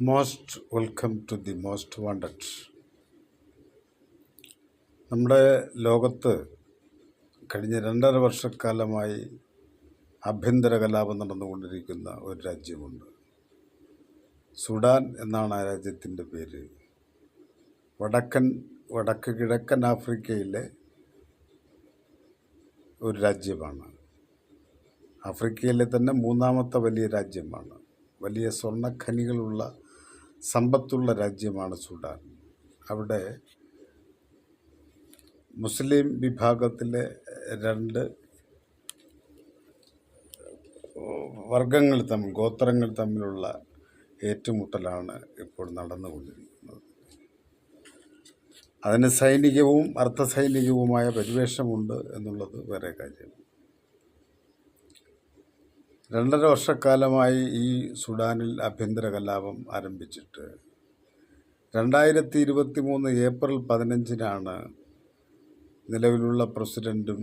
Most welcome to the most wanted നമ്മുടെ ലോകത്ത് കഴിഞ്ഞ രണ്ടര വർഷക്കാലമായി ആഭ്യന്തര കലാപം നടന്നുകൊണ്ടിരിക്കുന്ന ഒരു രാജ്യമുണ്ട്. സുഡാൻ എന്നാണ് ആ രാജ്യത്തിന്റെ പേര്. വടക്കൻ വടക്ക് കിഴക്കൻ ആഫ്രിക്കയിലെ ഒരു രാജ്യമാണ്. ആഫ്രിക്കയിലെ തന്നെ മൂന്നാമത്തെ വലിയ രാജ്യമാണ്. വലിയ സ്വർണഖനികളുള്ള സമ്പത്തുള്ള രാജ്യമാണ് സുഡാൻ. അവിടെ മുസ്ലിം വിഭാഗത്തിലെ രണ്ട് വർഗങ്ങൾ തമ്മിൽ ഗോത്രങ്ങൾ തമ്മിലുള്ള ഏറ്റുമുട്ടലാണ് ഇപ്പോൾ നടന്നുകൊണ്ടിരിക്കുന്നത്. അതിന് സൈനികവും അർദ്ധസൈനികവുമായ പരിവേഷമുണ്ട് എന്നുള്ളത് വേറെ കാര്യം രണ്ടര വർഷക്കാലമായി ഈ സുഡാനിൽ ആഭ്യന്തര കലാപം ആരംഭിച്ചിട്ട്. രണ്ടായിരത്തി ഇരുപത്തി മൂന്ന് ഏപ്രിൽ പതിനഞ്ചിനാണ് നിലവിലുള്ള പ്രസിഡന്റും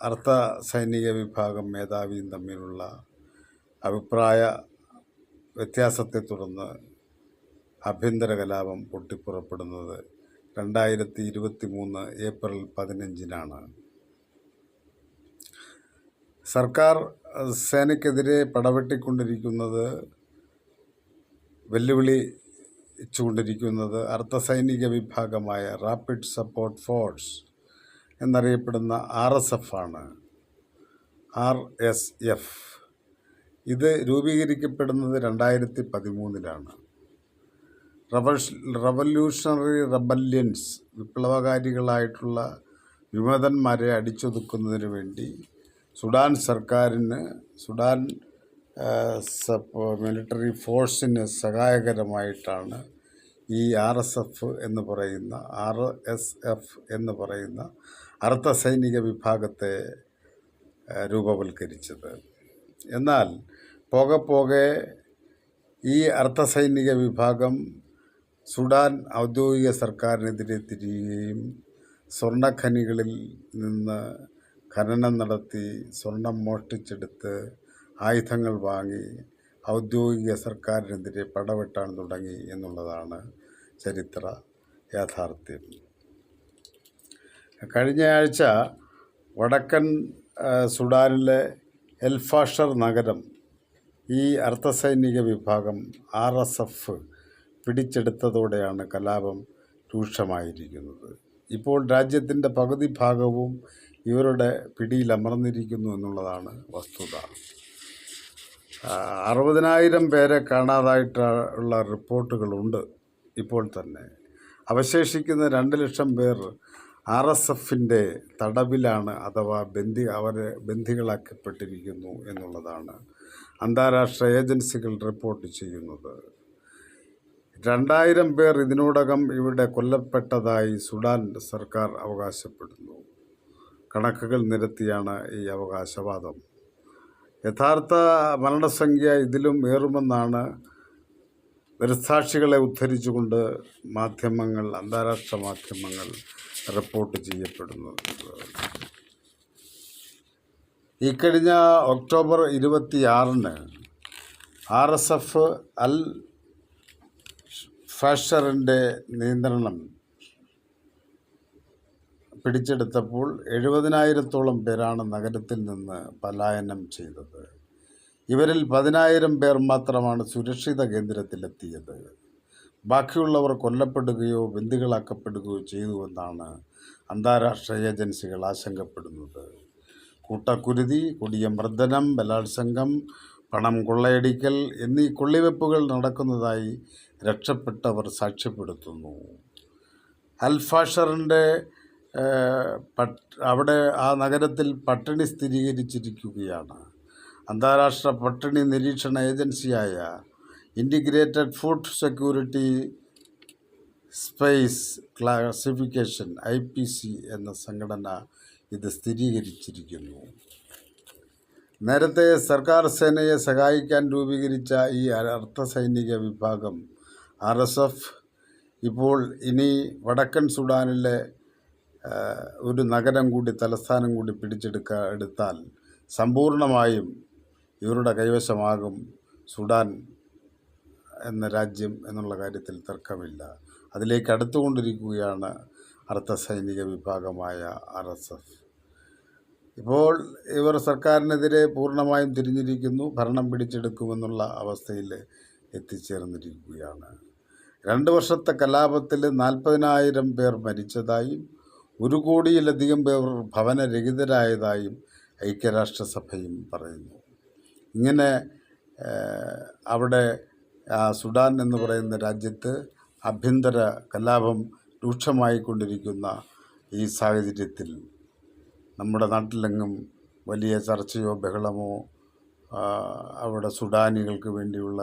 അർദ്ധ സൈനിക വിഭാഗം മേധാവിയും തമ്മിലുള്ള അഭിപ്രായ വ്യത്യാസത്തെ തുടർന്ന് ആഭ്യന്തര കലാപം പൊട്ടിപ്പുറപ്പെടുന്നത് രണ്ടായിരത്തി ഇരുപത്തി മൂന്ന് ഏപ്രിൽ പതിനഞ്ചിനാണ്. സർക്കാർ സേനയ്ക്കെതിരെ പടവെട്ടിക്കൊണ്ടിരിക്കുന്നത് വെല്ലുവിളിച്ചുകൊണ്ടിരിക്കുന്നത് അർദ്ധസൈനിക വിഭാഗമായ റാപ്പിഡ് സപ്പോർട്ട് ഫോഴ്സ് എന്നറിയപ്പെടുന്ന ആർ എസ് എഫ് ആണ്. ആർ എസ് എഫ് ഇത് രൂപീകരിക്കപ്പെടുന്നത് രണ്ടായിരത്തി പതിമൂന്നിലാണ് റവഷ് റവല്യൂഷണറി റബല്യൻസ് വിപ്ലവകാരികളായിട്ടുള്ള വിമതന്മാരെ അടിച്ചൊതുക്കുന്നതിന് വേണ്ടി സുഡാൻ സർക്കാരിന് സുഡാൻ മിലിറ്ററി ഫോഴ്സിന് സഹായകരമായിട്ടാണ് ഈ ആർ എസ് എഫ് എന്ന് പറയുന്ന ആർ എസ് എഫ് എന്ന് പറയുന്ന അർദ്ധസൈനിക വിഭാഗത്തെ രൂപവൽക്കരിച്ചത്. എന്നാൽ പോകെ പോകെ ഈ അർദ്ധസൈനിക വിഭാഗം സുഡാൻ ഔദ്യോഗിക സർക്കാരിനെതിരെ തിരിയുകയും സ്വർണഖനികളിൽ നിന്ന് ഖനനം നടത്തി സ്വർണം മോഷ്ടിച്ചെടുത്ത് ആയുധങ്ങൾ വാങ്ങി ഔദ്യോഗിക സർക്കാരിനെതിരെ പടവെട്ടാൻ തുടങ്ങി എന്നുള്ളതാണ് ചരിത്ര യാഥാർത്ഥ്യം. കഴിഞ്ഞ ആഴ്ച വടക്കൻ സുഡാനിലെ എൽഫാഷർ നഗരം ഈ അർദ്ധസൈനിക വിഭാഗം ആർ എസ് എഫ് പിടിച്ചെടുത്തതോടെയാണ് കലാപം രൂക്ഷമായിരിക്കുന്നത്. ഇപ്പോൾ രാജ്യത്തിന്റെ പകുതി ഭാഗവും ഇവരുടെ പിടിയിൽ അമർന്നിരിക്കുന്നു എന്നുള്ളതാണ് വസ്തുത. അറുപതിനായിരം പേരെ കാണാതായിട്ടുള്ള റിപ്പോർട്ടുകളുണ്ട് ഇപ്പോൾ തന്നെ. അവശേഷിക്കുന്ന രണ്ട് ലക്ഷം പേർ ആർ എസ് എഫിന്റെ തടവിലാണ് അഥവാ ബന്ധി അവരെ ബന്ധികളാക്കപ്പെട്ടിരിക്കുന്നു എന്നുള്ളതാണ് അന്താരാഷ്ട്ര ഏജൻസികൾ റിപ്പോർട്ട് ചെയ്യുന്നത്. രണ്ടായിരം പേർ ഇതിനോടകം ഇവിടെ കൊല്ലപ്പെട്ടതായി സുഡാൻ സർക്കാർ അവകാശപ്പെടുന്നു. കണക്കുകൾ നിരത്തിയാണ് ഈ അവകാശവാദം. യഥാർത്ഥ മരണസംഖ്യ ഇതിലും ഏറുമെന്നാണ് ദൃസാക്ഷികളെ ഉദ്ധരിച്ചുകൊണ്ട് മാധ്യമങ്ങൾ അന്താരാഷ്ട്ര മാധ്യമങ്ങൾ റിപ്പോർട്ട് ചെയ്യപ്പെടുന്നത്. ഇക്കഴിഞ്ഞ ഒക്ടോബർ ഇരുപത്തിയാറിന് ആർ എസ് എഫ് അൽ ഫാഷറിന്റെ നിയന്ത്രണം പിടിച്ചെടുത്തപ്പോൾ എഴുപതിനായിരത്തോളം പേരാണ് നഗരത്തിൽ നിന്ന് പലായനം ചെയ്തത്. ഇവരിൽ പതിനായിരം പേർ മാത്രമാണ് സുരക്ഷിത കേന്ദ്രത്തിലെത്തിയത്. ബാക്കിയുള്ളവർ കൊല്ലപ്പെടുകയോ ബന്ദികളാക്കപ്പെടുകയോ ചെയ്തുവെന്നാണ് അന്താരാഷ്ട്ര ഏജൻസികൾ ആശങ്കപ്പെടുന്നത്. കൂട്ടക്കുരുതി കൊടിയ മർദ്ദനം ബലാത്സംഗം പണം കൊള്ളയടിക്കൽ എന്നീ കൊള്ളിവെപ്പുകൾ നടക്കുന്നതായി രക്ഷപ്പെട്ടവർ സാക്ഷ്യപ്പെടുത്തുന്നു. അൽഫാഷറിന്റെ അവിടെ ആ നഗരത്തിൽ പട്ടിണി സ്ഥിരീകരിച്ചിരിക്കുകയാണ്. അന്താരാഷ്ട്ര പട്ടിണി നിരീക്ഷണ ഏജൻസിയായ integrated food security phase classification I P C എന്ന സംഘടന ഇത് സ്ഥിരീകരിച്ചിരിക്കുന്നു. നേരത്തെ സർക്കാർ സേനയെ സഹായിക്കാൻ രൂപീകരിച്ച ഈ അർദ്ധസൈനിക വിഭാഗം ആർ എസ് എഫ് ഇപ്പോൾ ഇനി വടക്കൻ സുഡാനിലെ ഒരു നഗരം കൂടി തലസ്ഥാനം കൂടി പിടിച്ചെടുക്ക എടുത്താൽ സമ്പൂർണമായും ഇവരുടെ കൈവശമാകും സുഡാൻ എന്ന രാജ്യം എന്നുള്ള കാര്യത്തിൽ തർക്കമില്ല. അതിലേക്ക് അടുത്തുകൊണ്ടിരിക്കുകയാണ് അർദ്ധ സൈനിക വിഭാഗമായ ആർ എസ് എഫ്. ഇപ്പോൾ ഇവർ സർക്കാരിനെതിരെ പൂർണമായും തിരിഞ്ഞിരിക്കുന്നു ഭരണം പിടിച്ചെടുക്കുമെന്നുള്ള അവസ്ഥയിൽ എത്തിച്ചേർന്നിരിക്കുകയാണ്. രണ്ട് വർഷത്തെ കലാപത്തിൽ നാൽപ്പതിനായിരം പേർ മരിച്ചതായും ഒരു കോടിയിലധികം പേർ ഭവനരഹിതരായതായും ഐക്യരാഷ്ട്രസഭയും പറയുന്നു. ഇങ്ങനെ അവിടെ സുഡാൻ എന്ന് പറയുന്ന രാജ്യത്ത് ആഭ്യന്തര കലാപം രൂക്ഷമായിക്കൊണ്ടിരിക്കുന്ന ഈ സാഹചര്യത്തിൽ നമ്മുടെ നാട്ടിലെങ്ങും വലിയ ചർച്ചയോ ബഹളമോ അവിടെ സുഡാനികൾക്ക് വേണ്ടിയുള്ള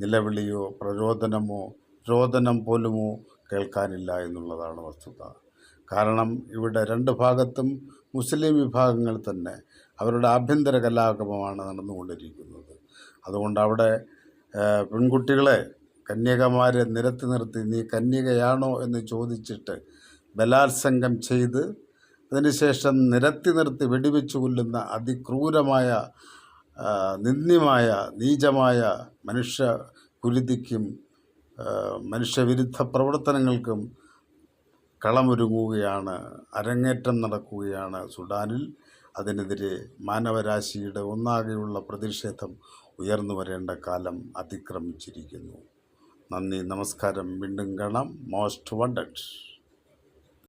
നിലവിളിയോ പ്രരോദനമോ രോദനം പോലുമോ കേൾക്കാനില്ല എന്നുള്ളതാണ് വസ്തുത. കാരണം ഇവിടെ രണ്ട് ഭാഗത്തും മുസ്ലിം വിഭാഗങ്ങൾ തന്നെ അവരുടെ ആഭ്യന്തര കലാപമാണ് നടന്നുകൊണ്ടിരിക്കുന്നത്. അതുകൊണ്ട് അവിടെ പെൺകുട്ടികളെ കന്യകമാരെ നിരത്തി നിർത്തി നീ കന്യകയാണോ? എന്ന് ചോദിച്ചിട്ട് ബലാത്സംഗം ചെയ്ത് അതിനുശേഷം നിരത്തി നിർത്തി വെടിവെച്ച് കൊല്ലുന്ന അതിക്രൂരമായ നിന്ദ്യമായ നീചമായ മനുഷ്യ കുരുതിക്കും മനുഷ്യവിരുദ്ധ പ്രവർത്തനങ്ങൾക്കും കളമൊരുങ്ങുകയാണ് അരങ്ങേറ്റം നടക്കുകയാണ് സുഡാനിൽ. അതിനെതിരെ മാനവരാശിയുടെ ഒന്നാകെയുള്ള പ്രതിഷേധം ഉയർന്നു വരേണ്ട കാലം അതിക്രമിച്ചിരിക്കുന്നു. നന്ദി നമസ്കാരം. വീണ്ടും കാണാം. Most wanted.